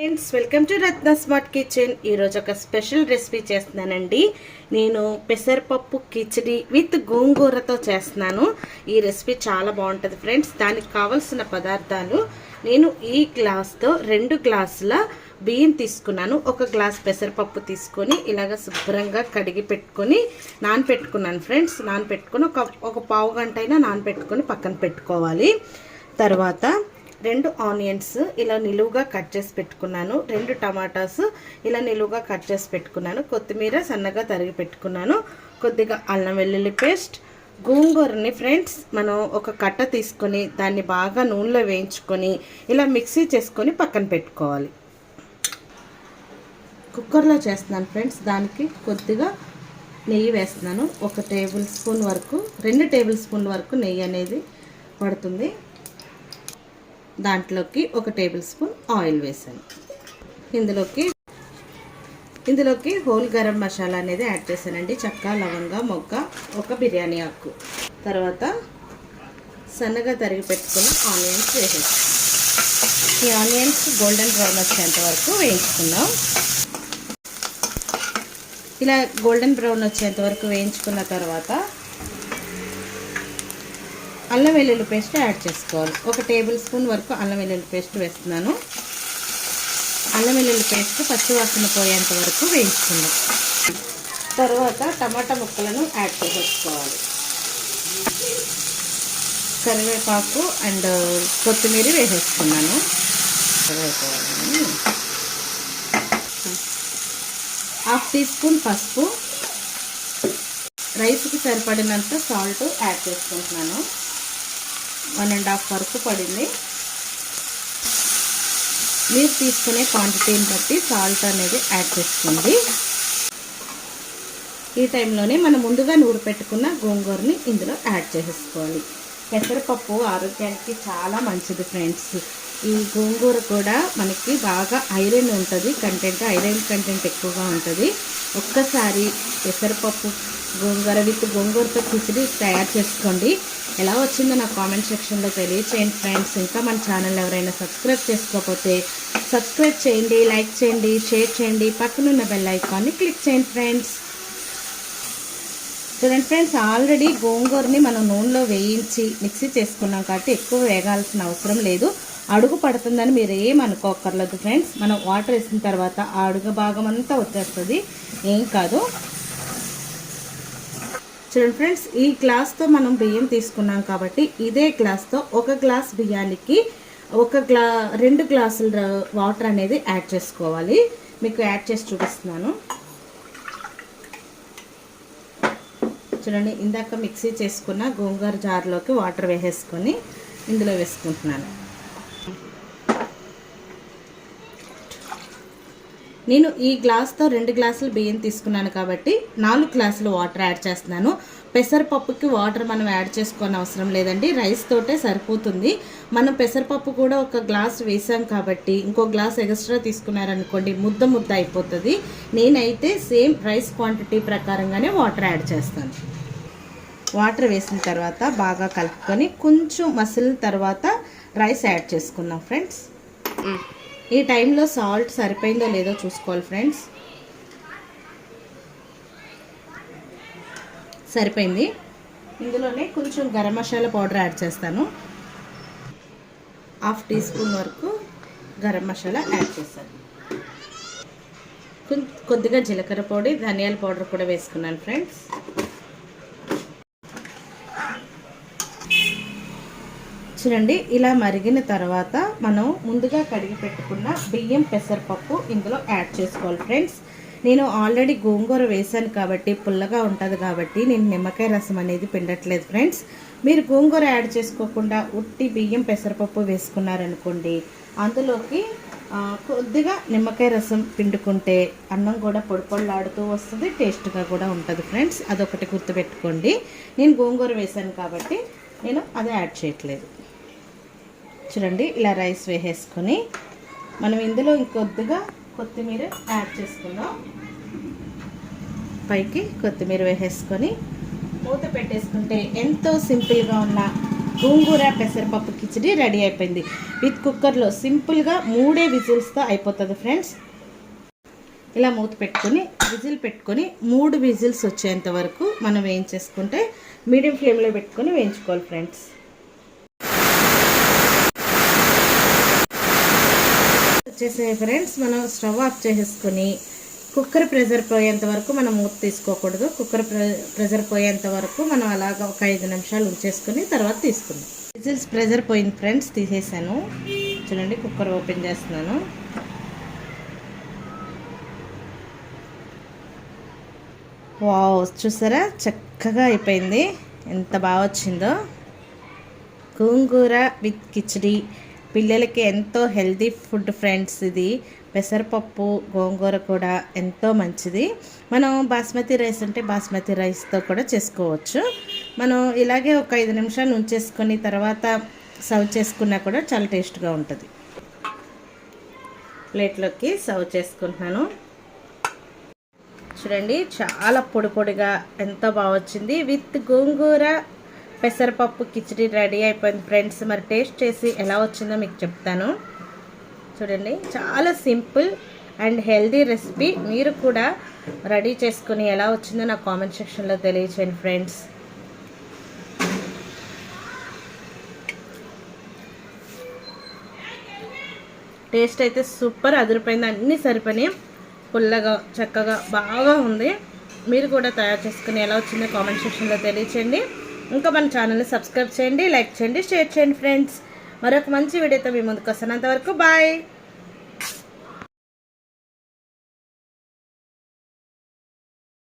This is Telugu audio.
Friends welcome to Ratna smart kitchen ఈరోజు ఒక స్పెషల్ రెసిపీ చేస్తున్నానండి. నేను పెసరపప్పు కిచడి విత్ గోంగూరతో చేస్తున్నాను. ఈ రెసిపీ చాలా బాగుంటుంది ఫ్రెండ్స్ దానికి కావలసిన పదార్థాలు నేను ఈ గ్లాస్తో రెండు గ్లాసుల బియ్యం తీసుకున్నాను. ఒక గ్లాస్ పెసరపప్పు తీసుకొని ఇలాగ శుభ్రంగా కడిగి పెట్టుకొని నానపెట్టుకున్నాను ఫ్రెండ్స్ నానపెట్టుకొని ఒక ఒక పావు గంట అయినా నానపెట్టుకొని పక్కన పెట్టుకోవాలి. తర్వాత రెండు ఆనియన్స్ ఇలా నిలువుగా కట్ చేసి పెట్టుకున్నాను. రెండు టమాటాస్ ఇలా నిలువుగా కట్ చేసి పెట్టుకున్నాను. కొత్తిమీర సన్నగా తరిగి పెట్టుకున్నాను. కొద్దిగా అల్లం వెల్లుల్లి పేస్ట్ గోంగూరని ఫ్రెండ్స్ మనం ఒక కట్ట తీసుకొని దాన్ని బాగా నూనెలో వేయించుకొని ఇలా మిక్సీ చేసుకొని పక్కన పెట్టుకోవాలి. కుక్కర్లో చేస్తున్నాను ఫ్రెండ్స్ దానికి కొద్దిగా నెయ్యి వేస్తున్నాను. ఒక టేబుల్ స్పూన్ వరకు రెండు టేబుల్ స్పూన్ వరకు నెయ్యి అనేది పడుతుంది. దాంట్లోకి ఒక టేబుల్ స్పూన్ ఆయిల్ వేసాను. ఇందులోకి ఇందులోకి హోల్ గరం మసాలా అనేది యాడ్ చేశానండి. చెక్క లవంగ మొగ్గ ఒక బిర్యానీ ఆకు. తర్వాత సన్నగా తరిగి పెట్టుకున్న ఆనియన్స్ వేసేసాను. ఈ ఆనియన్స్ గోల్డెన్ బ్రౌన్ వచ్చేంత వరకు వేయించుకుందాం. ఇలా గోల్డెన్ బ్రౌన్ వచ్చేంత వరకు వేయించుకున్న తర్వాత అల్లం వెల్లుల్లి పేస్ట్ యాడ్ చేసుకోవాలి. ఒక టేబుల్ స్పూన్ వరకు అల్లం వెల్లుల్లి పేస్ట్ వేస్తున్నాను. అల్లం వెల్లుల్లి పేస్ట్ పచ్చివాసన పోయేంత వరకు వేయించుకుందాం. తర్వాత టమాటా ముక్కలను యాడ్ చేసేసుకోవాలి. కరివేపాకు అండ్ కొత్తిమీర వేసేసుకున్నాను. కరివేపాకు హాఫ్ టీ స్పూన్ పసుపు. రైస్కి సరిపడినంత సాల్ట్ యాడ్ చేసుకుంటున్నాను. వన్ అండ్ హాఫ్ వరకు పడింది. మీరు తీసుకునే క్వాంటిటీని బట్టి సాల్ట్ అనేది యాడ్ చేసుకోండి ఈ టైంలోనే మనం ముందుగా నూరు పెట్టుకున్న గోంగూరని ఇందులో యాడ్ చేసేసుకోవాలి. పెసరపప్పు ఆరోగ్యానికి చాలా మంచిది ఫ్రెండ్స్ ఈ గోంగూర కూడా మనకి బాగా ఐరన్ ఉంటుంది కంటెంట్ ఐరన్ కంటెంట్ ఎక్కువగా ఉంటుంది. ఒక్కసారి పెసరపప్పు గోంగూర విత్ గోంగూరతో కిచిడి తయారు చేసుకోండి. ఎలా వచ్చిందో నా కామెంట్ సెక్షన్లో తెలియచేయండి ఫ్రెండ్స్ ఇంకా మన ఛానల్ ఎవరైనా సబ్స్క్రైబ్ చేసుకోకపోతే సబ్స్క్రైబ్ చేయండి లైక్ చేయండి షేర్ చేయండి. పక్కనున్న బెల్ ఐకాన్ని క్లిక్ చేయండి ఫ్రెండ్స్ చూడండి ఫ్రెండ్స్ ఆల్రెడీ గోంగూరని మనం నూనెలో వేయించి మిక్సీ చేసుకున్నాం కాబట్టి ఎక్కువ వేగాల్సిన అవసరం లేదు. అడుగు పడుతుందని మీరు ఏం అనుకోకర్లేదు ఫ్రెండ్స్ మనం వాటర్ వేసిన తర్వాత ఆ అడుగు భాగం అంతా వచ్చేస్తుంది. ఏం కాదు. చూడండి ఫ్రెండ్స్ ఈ గ్లాస్తో మనం బియ్యం తీసుకున్నాం కాబట్టి ఇదే గ్లాస్తో ఒక గ్లాస్ బియ్యానికి ఒక గ్లా రెండు గ్లాసుల వాటర్ అనేది యాడ్ చేసుకోవాలి. మీకు యాడ్ చేసి చూపిస్తున్నాను. చూడండి ఇందాక మిక్సీ చేసుకున్న గోంగూర జార్లోకి వాటర్ వేసేసుకొని ఇందులో వేసుకుంటున్నాను. నేను ఈ గ్లాస్తో రెండు గ్లాసులు బియ్యం తీసుకున్నాను కాబట్టి నాలుగు గ్లాసులు వాటర్ యాడ్ చేస్తున్నాను. పెసరపప్పుకి వాటర్ మనం యాడ్ చేసుకోని అవసరం లేదండి. రైస్ తోటే సరిపోతుంది. మనం పెసరపప్పు కూడా ఒక గ్లాస్ వేసాం కాబట్టి ఇంకో గ్లాస్ ఎక్స్ట్రా తీసుకున్నారనుకోండి ముద్ద ముద్ద అయిపోతుంది. నేనైతే సేమ్ రైస్ క్వాంటిటీ ప్రకారంగానే వాటర్ యాడ్ చేస్తాను. వాటర్ వేసిన తర్వాత బాగా కలుపుకొని కొంచెం మసిలిన తర్వాత రైస్ యాడ్ చేసుకున్నాం ఫ్రెండ్స్. ఈ టైంలో సాల్ట్ సరిపోయిందో లేదో చూసుకోవాలి ఫ్రెండ్స్. సరిపోయింది. ఇందులోనే కొంచెం గరం మసాలా పౌడర్ యాడ్ చేస్తాను. హాఫ్ టీ స్పూన్ వరకు గరం మసాలా యాడ్ చేస్తాను కొద్దిగా జీలకర్ర పొడి ధనియాల పౌడర్ కూడా వేసుకున్నాను ఫ్రెండ్స్. చూడండి ఇలా మరిగిన తర్వాత మనం ముందుగా కడిగి పెట్టుకున్న బియ్యం పెసరపప్పు ఇందులో యాడ్ చేసుకోవాలి ఫ్రెండ్స్. నేను ఆల్రెడీ గోంగూర వేసాను కాబట్టి పుల్లగా ఉంటుంది కాబట్టి నేను నిమ్మకాయ రసం అనేది పిండట్లేదు ఫ్రెండ్స్. మీరు గోంగూర యాడ్ చేసుకోకుండా ఉట్టి బియ్యం పెసరపప్పు వేసుకున్నారనుకోండి అందులోకి కొద్దిగా నిమ్మకాయ రసం పిండుకుంటే అన్నం కూడా పొడిపడిలాడుతూ వస్తుంది టేస్ట్గా కూడా ఉంటుంది ఫ్రెండ్స్. అదొకటి గుర్తుపెట్టుకోండి. నేను గోంగూర వేసాను కాబట్టి నేను అది యాడ్ చేయట్లేదు. చూడండి ఇలా రైస్ వేసేసుకొని మనం ఇందులో ఇంకొద్దిగా కొత్తిమీర యాడ్ చేసుకుందాం. పైకి కొత్తిమీర వేసేసుకొని మూత పెట్టేసుకుంటే ఎంతో సింపుల్గా ఉన్న గోంగూర పెసరపప్పు కిచడి రెడీ అయిపోయింది. విత్ కుక్కర్లో సింపుల్గా మూడే విజిల్స్తో అయిపోతుంది ఫ్రెండ్స్. ఇలా మూత పెట్టుకొని విజిల్ పెట్టుకొని మూడు విజిల్స్ వచ్చేంత వరకు మనం వేయించేసుకుంటే మీడియం ఫ్లేమ్లో పెట్టుకొని వేయించుకోవాలి ఫ్రెండ్స్. వచ్చేసే ఫ్రెండ్స్ మనం స్టవ్ ఆఫ్ చేసేసుకొని కుక్కర్ ప్రెజర్ పోయేంత వరకు మనం మూత తీసుకోకూడదు. కుక్కర్ ప్రెజర్ పోయేంత వరకు మనం అలాగ ఒక ఐదు నిమిషాలు ఉంచేసుకుని తర్వాత తీసుకుందాం. విజిల్స్ ప్రెజర్ పోయింది ఫ్రెండ్స్ తీసేసాను. చూడండి కుక్కర్ ఓపెన్ చేస్తున్నాను. వావ్ చూసారా? చక్కగా అయిపోయింది. ఎంత బాగా వచ్చిందో. గోంగూర విత్ కిచడీ. పిల్లలకి ఎంతో హెల్తీ ఫుడ్ ఫ్రెండ్స్ ఇది. పెసరపప్పు గోంగూర కూడా ఎంతో మంచిది. మనం బాస్మతి రైస్ అంటే బాస్మతి రైస్తో కూడా చేసుకోవచ్చు. మనం ఇలాగే ఒక ఐదు నిమిషాలు ఉంచేసుకొని తర్వాత సర్వ్ చేసుకున్నా కూడా చాలా టేస్ట్గా ఉంటుంది. ప్లేట్లోకి సర్వ్ చేసుకుంటున్నాను. చూడండి చాలా పొడి పొడిగా ఎంతో బాగా వచ్చింది విత్ గోంగూర పెసరపప్పు కిచడీ రెడీ అయిపోయింది ఫ్రెండ్స్. మరి టేస్ట్ చేసి ఎలా వచ్చిందో మీకు చెప్తాను. చూడండి చాలా సింపుల్ అండ్ హెల్దీ రెసిపీ. మీరు కూడా రెడీ చేసుకుని ఎలా వచ్చిందో నాకు కామెంట్ సెక్షన్లో తెలియచేయండి ఫ్రెండ్స్. టేస్ట్ అయితే సూపర్ అదిరిపోయింది అన్నీ సరిపోయినాయి. పుల్లగా చక్కగా బాగా ఉంది. మీరు కూడా తయారు చేసుకుని ఎలా వచ్చిందో కామెంట్ సెక్షన్లో తెలియచేయండి. ఇంకా మన ఛానల్ని సబ్స్క్రైబ్ చేయండి లైక్ చేయండి షేర్ చేయండి ఫ్రెండ్స్. మరొక మంచి వీడియోతో మీ ముందుకు వస్తాను. అంతవరకు బాయ్.